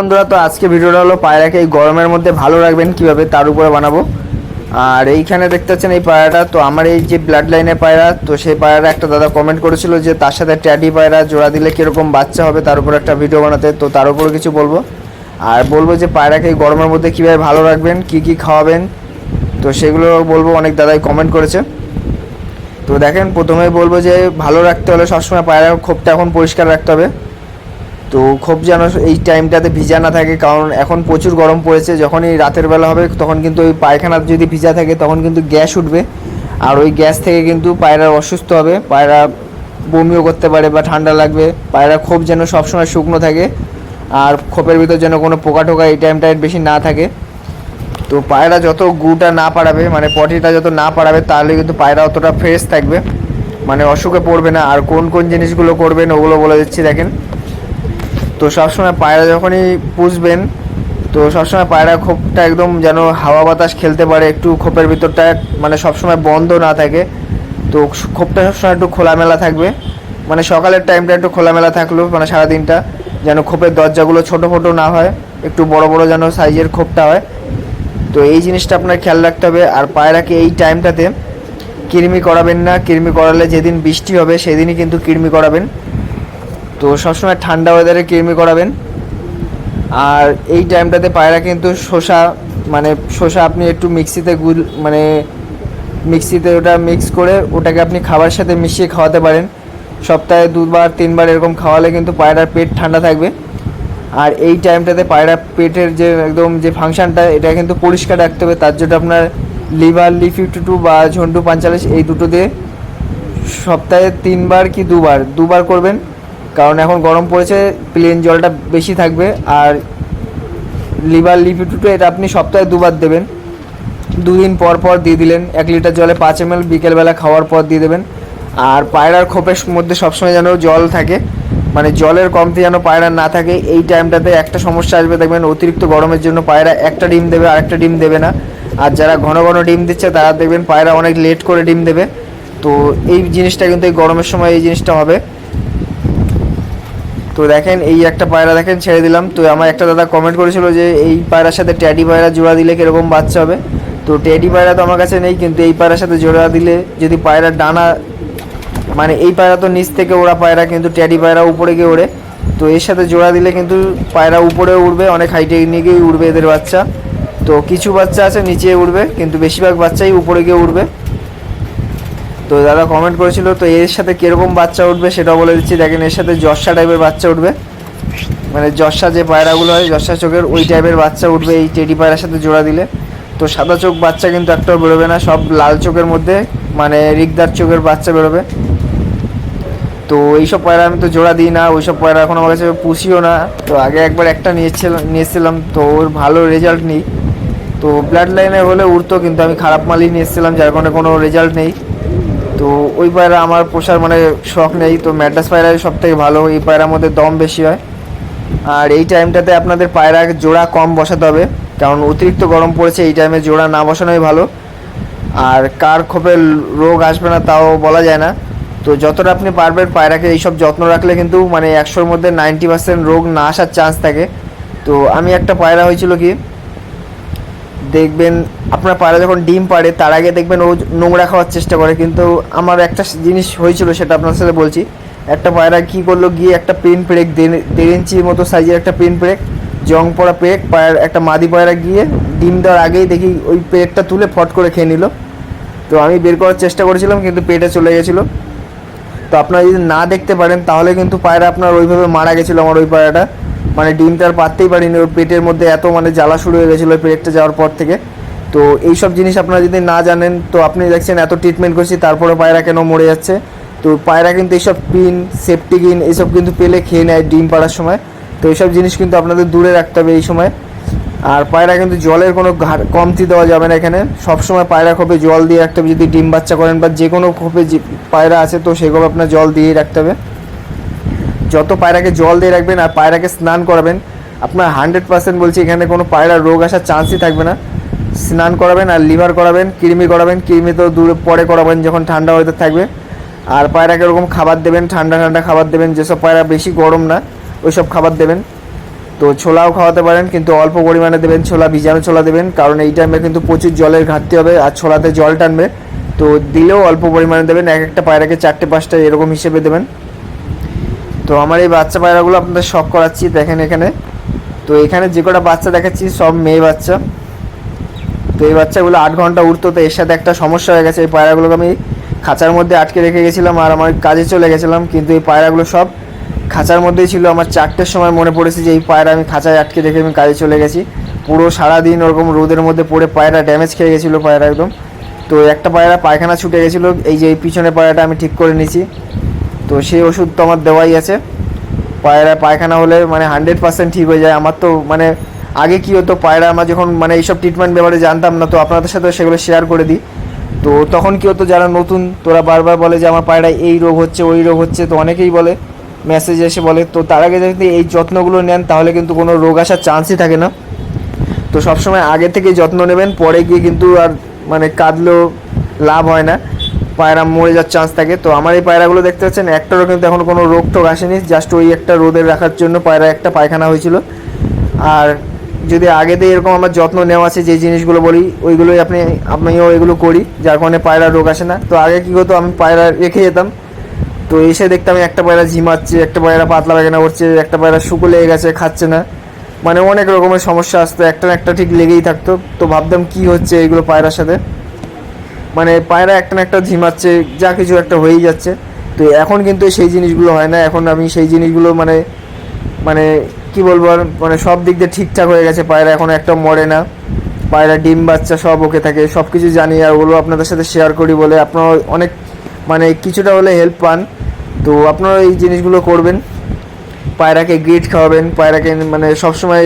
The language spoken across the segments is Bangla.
বন্ধুরা, তো আজকে ভিডিওটা হলো পায়রাকে এই গরমের মধ্যে ভালো রাখবেন, কীভাবে তার উপরে বানাবো। আর এইখানে দেখতে পাচ্ছেন এই পায়রাটা, তো আমার এই যে ব্লাড লাইনের পায়রা, তো সেই পায়রাটা একটা দাদা কমেন্ট করেছিল যে তার সাথে ট্যাডি পায়রা জোড়া দিলে কীরকম বাচ্চা হবে তার উপর একটা ভিডিও বানাতে, তো তার উপরে কিছু বলব। আর বলব যে পায়রাকে এই গরমের মধ্যে কীভাবে ভালো রাখবেন, কি কি খাওয়াবেন, তো সেগুলো বলব, অনেক দাদাই কমেন্ট করেছে। তো দেখেন প্রথমে বলব যে ভালো রাখতে হলে সবসময় পায়রা খোপটা এখন পরিষ্কার রাখতে হবে। তো খোপ যেন এই টাইমটাতে ভিজা না থাকে, কারণ এখন প্রচুর গরম পড়েছে। যখনই রাতের বেলা হবে, তখন কিন্তু ওই পায়খানা যদি ভিজা থাকে, তখন কিন্তু গ্যাস উঠবে। আর ওই গ্যাস থেকে কিন্তু পায়রা অসুস্থ হবে। পায়রা বমিও করতে পারে বা ঠান্ডা লাগবে। পায়রা খোপ যেন সবসময় শুকনো থাকে। আর খোপের ভিতর যেন কোনো পোকা টোকা এই টাইমটায় বেশি না থাকে। তো পায়রা যত গুটা না পাড়াবে মানে পটিটা যত না পাড়াবে, তাহলে কিন্তু পায়রা অতটা ফ্রেশ থাকবে। মানে অসুখে পড়বে না। আর কোন কোন জিনিসগুলো করবেন, ওগুলো বলে দিচ্ছি, দেখেন। তো সবসময় পায়রা যখনই পুষবেন, তো সবসময় পায়রা খোপটা একদম যেন হাওয়া বাতাস খেলতে পারে, একটু খোপের ভিতরটা মানে সবসময় বন্ধ না থাকে। তো খোপটা সবসময় একটু খোলামেলা থাকবে। মানে সকালের টাইমটা একটু খোলামেলা থাকল মানে সারাদিনটা যেন খোপের দরজাগুলো ছোটো ফোটো না হয়, একটু বড় বড় যেন সাইজের খোপটা হয়। তো এই জিনিসটা আপনার খেয়াল রাখতে হবে। আর পায়রাকে এই টাইমটাতে কৃমি করাবেন না। কৃমি করালে যেদিন বৃষ্টি হবে, সেদিনই কিন্তু কৃমি করাবেন। তো সবসময় ঠান্ডা ওয়েদারে কৃমি করাবেন। আর এই টাইমটাতে পায়রা কিন্তু শসা মানে শসা আপনি একটু মিক্সিতে গুল মানে মিক্সিতে ওটা মিক্স করে ওটাকে আপনি খাবার সাথে মিশিয়ে খাওয়াতে পারেন। সপ্তাহে দুবার, তিনবার এরকম খাওয়ালে কিন্তু পায়রার পেট ঠান্ডা থাকবে। আর এই টাইমটাতে পায়রা পেটের যে একদম যে ফাংশনটা এটা কিন্তু পরিষ্কার রাখতে হবে। তার জন্য আপনার লিভার লি ফিফটি টু বা ঝন্টু পাঞ্চালিশ এই দুটো দিয়ে সপ্তাহে তিনবার কি দুবার? দুবার করবেন। কারণ এখন গরম পড়েছে প্লেন জলটা বেশি থাকবে, আর লিভার লিপিটুটো এটা আপনি সপ্তাহে দুবার দেবেন। দুদিন পর পর দিয়ে দিলেন, এক লিটার জলে পাঁচ এম এল বিকেলবেলা খাওয়ার পর দিয়ে দেবেন। আর পায়রার খোপের মধ্যে সবসময় যেন জল থাকে মানে জলের কমতি যেন পায়রা না থাকে, এই টাইমটাতে একটা সমস্যা আসবে, দেখবেন অতিরিক্ত গরমের জন্য পায়রা একটা ডিম দেবে, আর একটা ডিম দেবে না। আর যারা ঘন ঘন ডিম দিচ্ছে, তারা দেখবেন পায়রা অনেক লেট করে ডিম দেবে। তো এই জিনিসটা কিন্তু এই গরমের সময় এই জিনিসটা হবে। তো দেখেন, এই একটা পায়রা দেখেন, ছেড়ে দিলাম। তো আমার একটা দাদা কমেন্ট করেছিল যে, এই পায়রার সাথে ট্যাডি পায়রা জোড়া দিলে কীরকম বাচ্চা হবে? তো ট্যাডি পায়রা তো আমার কাছে নেই, কিন্তু এই পায়রার সাথে জোড়া দিলে যদি পায়রার ডানা মানে এই পায়রা তো নিচ থেকে ওড়া পায়রা, কিন্তু ট্যাডি পায়রা উপরে গিয়ে ওড়ে। তো এর সাথে জোড়া দিলে কিন্তু পায়রা উপরে উঠবে অনেক হাইটে নিয়ে গিয়ে উঠবে এদের বাচ্চা। তো কিছু বাচ্চা আছে, নিচে উঠবে কিন্তু বেশিরভাগ বাচ্চাই উপরে গিয়ে উঠবে তো দাদা কমেন্ট করেছিল, তো এর সাথে কীরকম বাচ্চা উঠবে সেটাও বলে দিচ্ছি। দেখেন এর সাথে জর্ষা টাইপের বাচ্চা উঠবে। মানে জর্ষা যে পায়রাগুলো হয় জর্সা চোখের ওই টাইপের বাচ্চা উঠবে এই টেডি পায়রার সাথে জোড়া দিলে। তো সাদা চোখ বাচ্চা কিন্তু একটাও বেরোবে না, সব লাল চোখের মধ্যে মানে রিকদার চোখের বাচ্চা বেরোবে। তো এইসব পায়রা আমি তো জোড়া দিই না, ওইসব পায়রা এখন আমার কাছে পুষিও না। তো আগে একবার একটা নিয়েছিলাম নিয়েছিলাম, তো ওর ভালো রেজাল্ট নেই। তো ব্লাড লাইনে হলে উঠতো কিন্তু আমি খারাপ মালই নিয়ে এসেছিলাম, যার কারণে কোনো রেজাল্ট নেই। তো ওই পায়রা আমার পোষার মানে শখ নেই, তো ম্যাড্রাস পায়রাই সব থেকে ভালো, এই পায়রার মধ্যে দম বেশি হয়। আর এই টাইমটাতে আপনাদের পায়রা জোড়া কম বসাতে হবে, কারণ অতিরিক্ত গরম পড়েছে, এই টাইমে জোড়া না বসানোই ভালো। আর কার খোপে রোগ আসবে না তাও বলা যায় না। তো যতটা আপনি পারবেন পায়রাকে এইসব যত্ন রাখলে কিন্তু মানে একশোর মধ্যে নাইনটি পার্সেন্ট রোগ না আসার চান্স থাকে। তো আমি একটা পায়রা হয়েছিল কি দেখবেন, আপনার পায়রা যখন ডিম পাড়ে, তার আগে দেখবেন ও নোংরা খাওয়ার চেষ্টা করে। কিন্তু আমার একটা জিনিস হয়েছিল, সেটা আপনার সাথে বলছি। একটা পায়রা কী করল, গিয়ে একটা পেন পেরেক দেড় ইঞ্চির মতো সাইজের একটা পেন পেরেক জং পড়া পেরেক পায়ের একটা মাদি পায়রা গিয়ে ডিম দেওয়ার আগেই দেখি ওই পেরেকটা তুলে ফট করে খেয়ে নিল। তো আমি বের করার চেষ্টা করেছিলাম, কিন্তু পেটে চলে গেছিল। তো আপনারা যদি না দেখতে পারেন, তাহলে কিন্তু পায়রা আপনার ওইভাবে মারা গেছিল আমার ওই পায়রাটা। মানে ডিমটা আর পারতেই পারিনি, ওর পেটের মধ্যে এত মানে জ্বালা শুরু হয়ে গেছিল পেটটা যাওয়ার পর থেকে। তো এইসব জিনিস আপনারা যদি না জানেন, তো আপনি দেখছেন এত ট্রিটমেন্ট করছি তারপরে পায়রা কেন মরে যাচ্ছে? তো পায়রা কিন্তু এইসব পিন সেফটিকিন এইসব কিন্তু পেলে খেয়ে নেয় ডিম পাড়ার সময়। তো এইসব জিনিস কিন্তু আপনাদের দূরে রাখতে হবে এই সময়। আর পায়রা কিন্তু জলের কোনো কমতি দেওয়া যাবে না এখানে। সবসময় পায়রা খোপে জল দিয়ে রাখতে হবে। যদি ডিম বাচ্চা করেন বা যে কোনো খোপে পায়রা আছে, তো সেগুলো আপনার জল দিয়েই রাখতে হবে। যত পায়রাকে জল দিয়ে রাখবেন আর পায়রাকে স্নান করাবেন, আপনার হান্ড্রেড পার্সেন্ট বলছি এখানে কোনো পায়রার রোগ আসার চান্সই থাকবে না। স্নান করাবেন আর লিভার করাবেন, কৃমি করাবেন, কৃমি তো দূরে পরে করাবেন যখন ঠান্ডা ওয়েদার থাকবে। আর পায়রাকে ওরকম খাবার দেবেন, ঠান্ডা ঠান্ডা খাবার দেবেন, যেসব পায়রা বেশি গরম না ওই সব খাবার দেবেন। তো ছোলাও খাওয়াতে পারেন, কিন্তু অল্প পরিমাণে দেবেন, ছোলা, ভিজানো ছোলা দেবেন, কারণ এই টাইমে কিন্তু প্রচুর জলের ঘাটতি হবে আর ছোলাতে জল টানবে। তো দিলেও অল্প পরিমাণে দেবেন, এক একটা পায়রাকে চারটে, পাঁচটা এরকম হিসেবে দেবেন। তো আমার এই বাচ্চা পায়রাগুলো আপনাদের শখ করাচ্ছি, দেখেন এখানে। তো এখানে যে কটা বাচ্চা দেখাচ্ছি, সব মেয়ে বাচ্চা। তো এই বাচ্চাগুলো আট ঘণ্টা উঠতো তো এর সাথে একটা সমস্যা হয়ে গেছে। এই পায়রাগুলোকে আমি খাঁচার মধ্যে আটকে রেখে গেছিলাম আর আমার কাজে চলে গেছিলাম, কিন্তু এই পায়রাগুলো সব খাঁচার মধ্যেই ছিল। আমার চারটের সময় মনে পড়েছে যে এই পায়রা আমি খাঁচায় আটকে রেখে আমি কাজে চলে গেছি। পুরো সারাদিন ওরকম রোদের মধ্যে পড়ে পায়রা ড্যামেজ খেয়ে গেছিল পায়রা একদম। তো একটা পায়রা পায়খানা ছুটে গেছিল, এই যে এই পিছনে পায়রাটা আমি ঠিক করে নিয়েছি তো সেই ওষুধ তো আমার দেওয়াই আছে। পায়রা, পায়খানা হলে মানে হান্ড্রেড পার্সেন্ট ঠিক হয়ে যায়। আমার তো মানে আগে কী হতো, পায়রা আমার যখন মানে এইসব ট্রিটমেন্ট ব্যাপারে জানতাম না, তো আপনাদের সাথে সেগুলো শেয়ার করে দিই। তো তখন কী হতো, যারা নতুন, তোরা বারবার বলে যে আমার পায়রা এই রোগ হচ্ছে, ওই রোগ হচ্ছে, তো অনেকেই বলে মেসেজ এসে বলে। তো তার আগে যদি এই যত্নগুলো নেন, তাহলে কিন্তু কোনো রোগ আসার চান্সই থাকে না। তো সবসময় আগে থেকে যত্ন নেবেন, পরে গিয়ে কিন্তু আর মানে কাঁদলেও লাভ হয় না। পায়রা মরে যাওয়ার চান্স থাকে। তো আমার এই পায়রাগুলো দেখতে পাচ্ছেন, একটারও কিন্তু এখন কোনো রোগ টোগ আসেনি। জাস্ট ওই একটা রোদে রাখার জন্য পায়রা একটা পায়খানা হয়েছিল। আর যদি আগে দিয়ে এরকম আমার যত্ন নেওয়া আছে, যে জিনিসগুলো বলি, ওইগুলোই আপনি, আমিও এগুলো করি, যার কারণে পায়রা রোগ আসে না। তো আগে কী হতো আমি পায়রা রেখে যেতাম। তো এসে দেখতাম একটা পায়রা ঝিমাচ্ছে, একটা পায়রা পাতলা পায়খানা করছে, একটা পায়রা শুকো লেগে গেছে, খাচ্ছে না। মানে অনেক রকমের সমস্যা আসতো, একটা একটা ঠিক লেগেই থাকতো। তো ভাবতাম কি হচ্ছে এইগুলো পায়রার সাথে। মানে পায়রা একটা না একটা ঝিমাচ্ছে, যা কিছু একটা হয়েই যাচ্ছে। তো এখন কিন্তু সেই জিনিসগুলো হয় না, এখন আমি সেই জিনিসগুলো মানে মানে কি বলব আর মানে সব দিক দিয়ে ঠিকঠাক হয়ে গেছে। পায়রা এখন একটা মরে না। পায়রা ডিম, বাচ্চা সব ওকে থাকে সব কিছু জানি আর ওগুলো আপনাদের সাথে শেয়ার করি বলে আপনারা অনেক মানে কিছুটা হলে হেল্প পান। তো আপনারা এই জিনিসগুলো করবেন। পায়রাকে গ্রিট খাওয়াবেন, পায়রাকে মানে সবসময়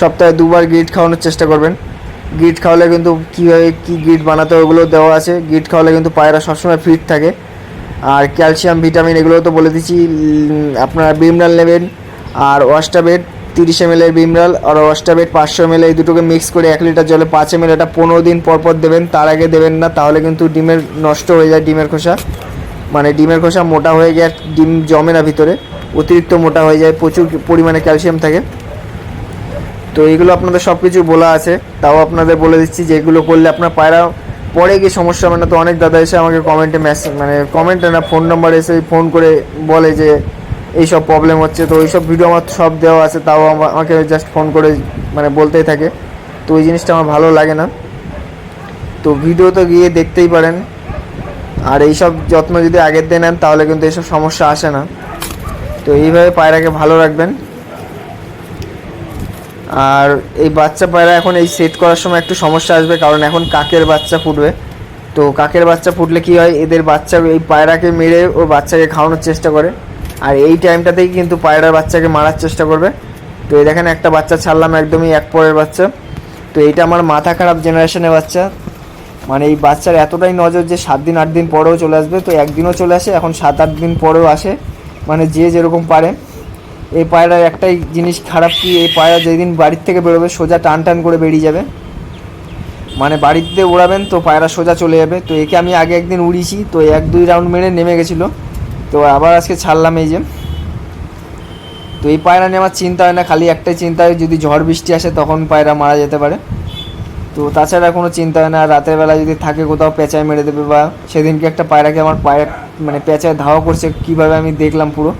সপ্তাহে দুবার গ্রিট খাওয়ানোর চেষ্টা করবেন। গ্রিট খাওয়ালে কিন্তু কীভাবে কী গ্রিট বানাতে হয় ওগুলো দেওয়া আছে। গ্রিট খাওয়ালে কিন্তু পায়রা সবসময় ফিট থাকে। আর ক্যালসিয়াম ভিটামিন এগুলো তো বলে দিচ্ছি আপনারা বিমরাল নেবেন। আর ওয়াস্টাবেট তিরিশ এম এর বিমরাল আর ওয়াস্টাবেট পাঁচশো এম এই দুটোকে মিক্স করে এক লিটার জলে পাঁচ এম এটা পনেরো দিন পর পর দেবেন। তার আগে দেবেন না, তাহলে কিন্তু ডিমের নষ্ট হয়ে যায় ডিমের খোসা। মানে ডিমের খোসা মোটা হয়ে গিয়ে ডিম জমে না ভিতরে। অতিরিক্ত মোটা হয়ে যায়, প্রচুর পরিমাণে ক্যালসিয়াম থাকে। তো এইগুলো আপনাদের সব কিছু বলা আছে। তাও আপনাদের বলে দিচ্ছি যে এগুলো করলে আপনার পায়রা পরে গিয়ে সমস্যা হবে না। তো অনেক দাদা এসে আমাকে কমেন্টে মেসেজ মানে কমেন্টে না ফোন নাম্বার এসে ফোন করে বলে যে এইসব প্রবলেম হচ্ছে। তো এইসব ভিডিও আমার সব দেওয়া আছে, তাও আমাকে জাস্ট ফোন করে মানে বলতেই থাকে। তো ওই জিনিসটা আমার ভালো লাগে না। তো ভিডিও তো গিয়ে দেখতেই পারেন। আর এইসব যত্ন যদি আগের দিয়ে নেন, তাহলে কিন্তু এইসব সমস্যা আসে না। তো এইভাবে পায়রাকে ভালো রাখবেন। আর এই বাচ্চা পায়রা এখন এই সেট করার সময় একটু সমস্যা আসবে, কারণ এখন কাকের বাচ্চা ফুটবে। তো কাকের বাচ্চা ফুটলে কি হয়, এদের বাচ্চা এই পায়রাকে মেরে ও বাচ্চাকে খাওয়ানোর চেষ্টা করে। আর এই টাইমটাতেই কিন্তু পায়রার বাচ্চাকে মারার চেষ্টা করবে। তো এই দেখেন একটা বাচ্চা ছাড়লাম একদমই এক পরের বাচ্চা। তো এইটা আমার মাথা খারাপ জেনারেশনের বাচ্চা। মানে এই বাচ্চার এতটাই নজর যে সাত দিন, আট দিন পরেও চলে আসবে। তো একদিনও চলে আসে, এখন সাত, আট দিন পরেও আসে। মানে যে যেরকম পারে। এই পায়রার একটাই জিনিস খারাপ কি, এই পায়রা যেদিন বাড়ির থেকে বেরোবে, সোজা টান টান করে বেরিয়ে যাবে। মানে বাড়িতে উড়াবেন তো পায়রা সোজা চলে যাবে। তো একে আমি আগে একদিন উড়িয়েছি, তো এক দুই রাউন্ড মেরে নেমে গেছিল। তো আবার আজকে ছাড়লাম এই যে। তো এই পায়রা নিয়ে আমার চিন্তা হয় না, খালি একটাই চিন্তা হয়, যদি ঝড় বৃষ্টি আসে তখন পায়রা মারা যেতে পারে। তো তাছাড়া কোনো চিন্তা হয় না, রাতের বেলা যদি থাকে কোথাও পেঁচায় মেরে দেবে বা সেদিনকে একটা পায়রাকে আমার পায়রা মানে পেঁচায় ধাওয়া করছে, কীভাবে আমি দেখলাম পুরো।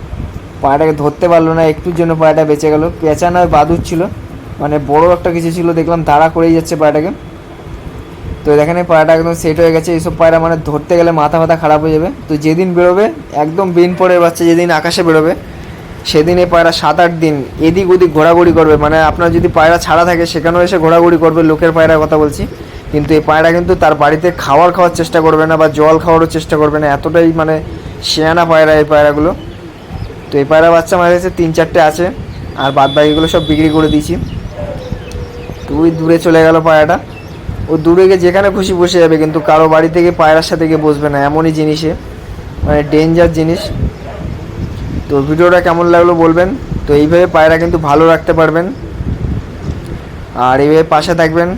পায়রাটাকে ধরতে পারল না, একটুর জন্য পায়রাটা বেঁচে গেল। পেঁচা নয় বাদুর ছিল। মানে বড় একটা কিছু ছিল, দেখলাম তাড়া করেই যাচ্ছে পায়রাটাকে তো এই পায়রাটা একদম সেট হয়ে গেছে। এইসব পায়রা মানে ধরতে গেলে মাথা ফাথা খারাপ হয়ে যাবে। তো যেদিন বেরোবে, একদম বিন পরের বাচ্চা, যেদিন আকাশে বেরোবে, সেদিন এই পায়রা সাত আট দিন এদিক ওদিক ঘোরাঘুরি করবে। মানে আপনার যদি পায়রা ছাড়া থাকে, সেখানেও এসে ঘোরাঘুরি করবে, লোকের পায়রার কথা বলছি। কিন্তু এই পায়রা কিন্তু তার বাড়িতে খাওয়ার খাওয়ার চেষ্টা করবে না বা জল খাওয়ারও চেষ্টা করবে না। এতটাই মানে শেয়ানা পায়রা এই পায়রাগুলো। তো এই পায়রা বাচ্চা আমার কাছে তিন চারটে আছে, আর বাদ বাকিগুলো সব বিক্রি করে দিয়েছি। তো ওই দূরে চলে গেল পায়রাটা ও দূরে গিয়ে যেখানে খুশি বসে যাবে, কিন্তু কারও বাড়ি থেকে পায়রার সাথে গিয়ে বসবে না, এমনই জিনিসে মানে ডেঞ্জার জিনিস। তো ভিডিওটা কেমন লাগল বলবেন? তো এইভাবে পায়রা কিন্তু ভালো রাখতে পারবেন। আর এইভাবে পাশে থাকবেন